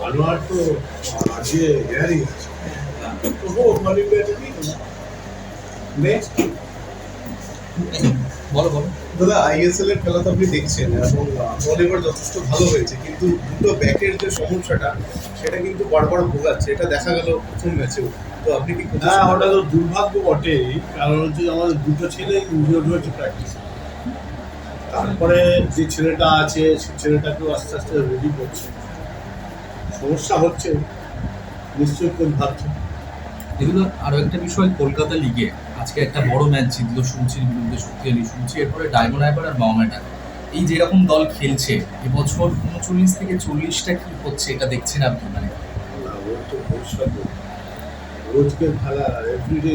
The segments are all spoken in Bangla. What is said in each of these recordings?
আনোয়ার তো আজকে আছে। তবুও অল নেই নেক্সট বলো বলো। দাদা আইএসএল এর খেলা তো আপনি দেখছেন এবং বলিউড যথেষ্ট ভালো হয়েছে কিন্তু দুটো ব্যাকের যে সমস্যাটা সেটা কিন্তু বারবার ভোগাচ্ছে এটা দেখা গেল প্রথম ম্যাচেও তো আপনি কি হ্যাঁ ওটা তো দুর্ভাগ্য বটেই কারণ হচ্ছে আমাদের দুটো ছেলে ইনজিওর্ড হয়েছে প্র্যাকটিস তারপরে যে ছেলেটা আছে সে ছেলেটাকেও আস্তে আস্তে রেডি করছে। সমস্যা হচ্ছে নিশ্চয়ই কোন ভাবছে। এগুলো আরও একটা বিষয় কলকাতা লিগে আজকে একটা বড় ম্যাচ জিতলো শুনছির বিরুদ্ধে শক্তিশালী শুনছি এরপরে ডায়মন্ড হাইপার আর মহামেডা এই যেরকম দল খেলছে এবছর উনচল্লিশ থেকে চল্লিশটা কি হচ্ছে এটা দেখছেন আপনি? মানে। রোজকে খেলা এভরিডে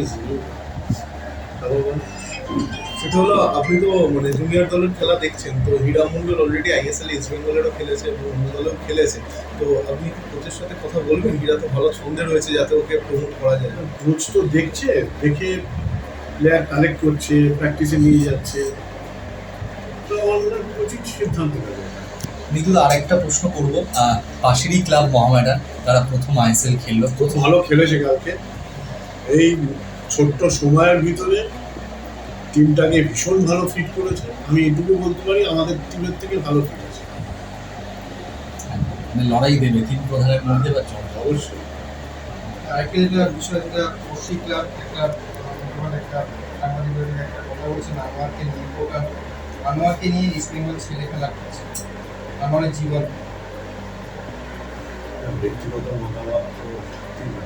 সেটা হলো আপনি তো মানে জুনিয়র দলের খেলা দেখছেন তো Hira Mondal already ISL east বেঙ্গলেরও খেলেছে এবং অন্য দলেও খেলেছে। তো আপনি কোচের সাথে কথা বলবেন? হীরা তো ভালো ছন্দে রয়েছে যাতে ওকে প্রমোট করা যায়। কোচ তো দেখছে দেখে প্লেয়ার কালেক্ট করছে প্র্যাকটিসে নিয়ে যাচ্ছে। তো আমরা কোচিং সিদ্ধান্ত নেবে। মৃদুল আরেকটা প্রশ্ন করব। পাশেরই ক্লাব মহামেডা তারা প্রথম আইএসএল খেললো। প্রথম ভালো খেলেছে কালকে। এই ছোট্ট সময়ের ভিতরে টিমটাকে ভীষণ ভালো ফিট করেছে। আমি এটুকু বলতে পারি আমাদের টিমের থেকে ভালো ফিট আছে। মানে লড়াই দেবে তিন প্রধানের মধ্যে বা চল অবশ্যই। আরেকটা যেটা বিষয় যেটা পড়শি ক্লাব একটা বর্তমান একটা সাংবাদিকের একটা কথা বলছেন আনোয়ারকে নিয়ে। ওটা আনোয়ারকে নিয়ে ইস্ট বেঙ্গল ছেলে খেলা করছে আনোয়ারের জীবন। ব্যক্তিগত মতামত তো ঠিক না।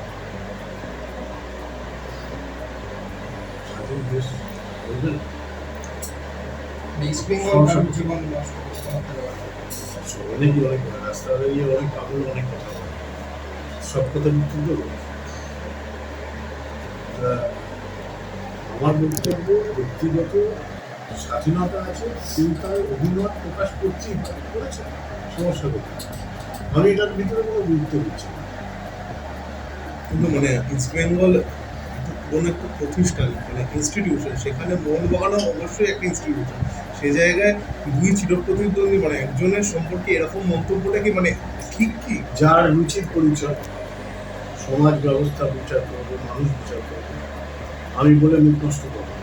স্বাধীন দেশ বলবেন ইস্ট বেঙ্গল তার জীবন নষ্ট করছে না খেলোয়াড়। অনেকই অনেক রাস্তায় অনেক কথা সব কথা কিন্তু আমার বক্তব্য ব্যক্তিগত স্বাধীনতা আছে তিনি তার অভিমত প্রকাশ করতেই পারে করেছে সমস্যা আমি এটার ভিতরে কোনো গুরুত্ব দিচ্ছি কিন্তু মানে ইস্ট বেঙ্গল কোনো একটা প্রতিষ্ঠান মানে ইনস্টিটিউশন সেখানে মোহনবাগানও অবশ্যই একটা ইনস্টিটিউশন সে জায়গায় দুই চিরপ্রতিদ্বন্দ্বী মানে একজনের সম্পর্কে এরকম মন্তব্যটা কি মানে ঠিক কি যার রুচির পরিচয়, সমাজ ব্যবস্থা বিচার করবে, মানুষ বিচার করবে, আমি বলে আমি প্রশ্ন করব।